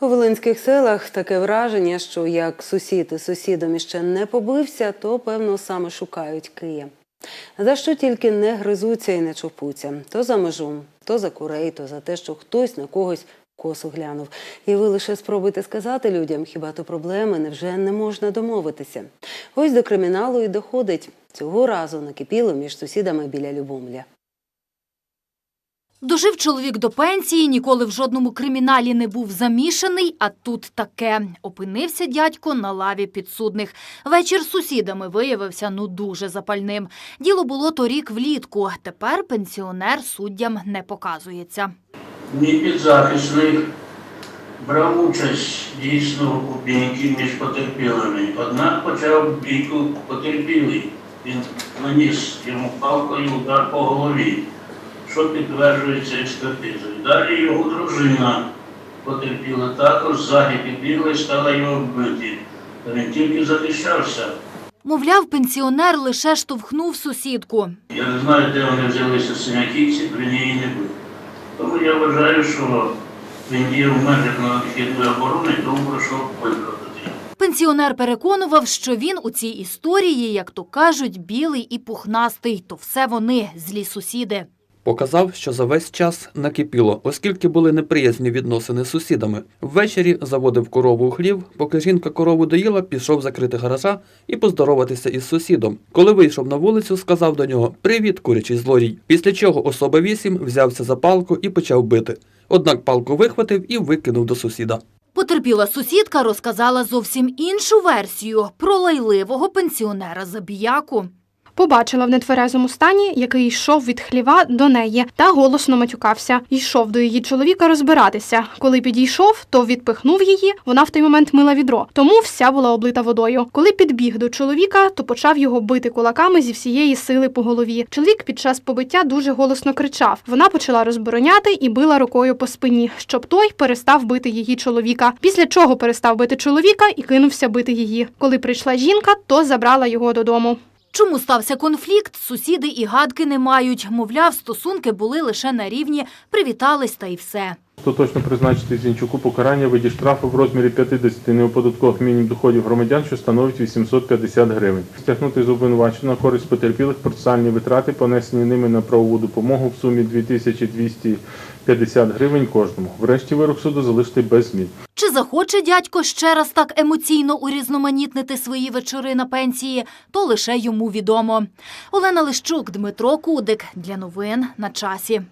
У волинських селах таке враження, що як сусід із сусідом іще не побився, то певно саме шукають Кия. За що тільки не гризуться і не чопуться то за межу, то за курей, то за те, що хтось на когось косу глянув. І ви лише спробуйте сказати людям, хіба то проблеми невже не можна домовитися. Ось до криміналу і доходить. Цього разу накипіло між сусідами біля Любомля. Дожив чоловік до пенсії, ніколи в жодному криміналі не був замішаний, а тут таке. Опинився дядько на лаві підсудних. Вечір з сусідами виявився ну дуже запальним. Діло було торік влітку. Тепер пенсіонер суддям не показується. Мій підзахисник брав участь дійсно у бійці між потерпілими. Однак почав бійку потерпілий. Він наніс йому палкою удар по голові, що підтверджується експертизою. Далі його дружина потерпіла також ззаді підбігла і стала його вбити. Та він тільки захищався. Мовляв, пенсіонер лише штовхнув сусідку. Я не знаю, де вони взялися синяки, ці при ній не були. Тому я вважаю, що він діяв в межах необхідної оборони, тому прошу виправдати. Пенсіонер переконував, що він у цій історії, як то кажуть, білий і пухнастий, то все вони, злі сусіди. Показав, що за весь час накипіло, оскільки були неприязні відносини з сусідами. Ввечері заводив корову у хлів, поки жінка корову доїла, пішов закрити гаража і поздороватися із сусідом. Коли вийшов на вулицю, сказав до нього Привіт, курячий злодій. Після чого особа вісім взявся за палку і почав бити. Однак палку вихватив і викинув до сусіда. Потерпіла сусідка розказала зовсім іншу версію про лайливого пенсіонера забіяку. Побачила в нетверезому стані, який йшов від хліва до неї, та голосно матюкався. Йшов до її чоловіка розбиратися. Коли підійшов, то відпихнув її. Вона в той момент мила відро, тому вся була облита водою. Коли підбіг до чоловіка, то почав його бити кулаками зі всієї сили по голові. Чоловік під час побиття дуже голосно кричав. Вона почала розбороняти і била рукою по спині, щоб той перестав бити її чоловіка. Після чого перестав бити чоловіка і кинувся бити її. Коли прийшла жінка, то забрала його додому. Чому стався конфлікт, сусіди і гадки не мають. Мовляв, стосунки були лише на рівні, привітались та й все. Остаточно призначити Зінчуку покарання в виді штрафу в розмірі 50 неоподаткових мінімум доходів громадян, що становить 850 гривень. Стягнути з обвинуваченого на користь потерпілих процесуальні витрати, понесені ними на правову допомогу в сумі 2250 гривень кожному. Врешті вирок суду залишити без змін. Чи захоче дядько ще раз так емоційно урізноманітнити свої вечори на пенсії, то лише йому відомо. Олена Лищук, Дмитро Кудик. Для новин на часі.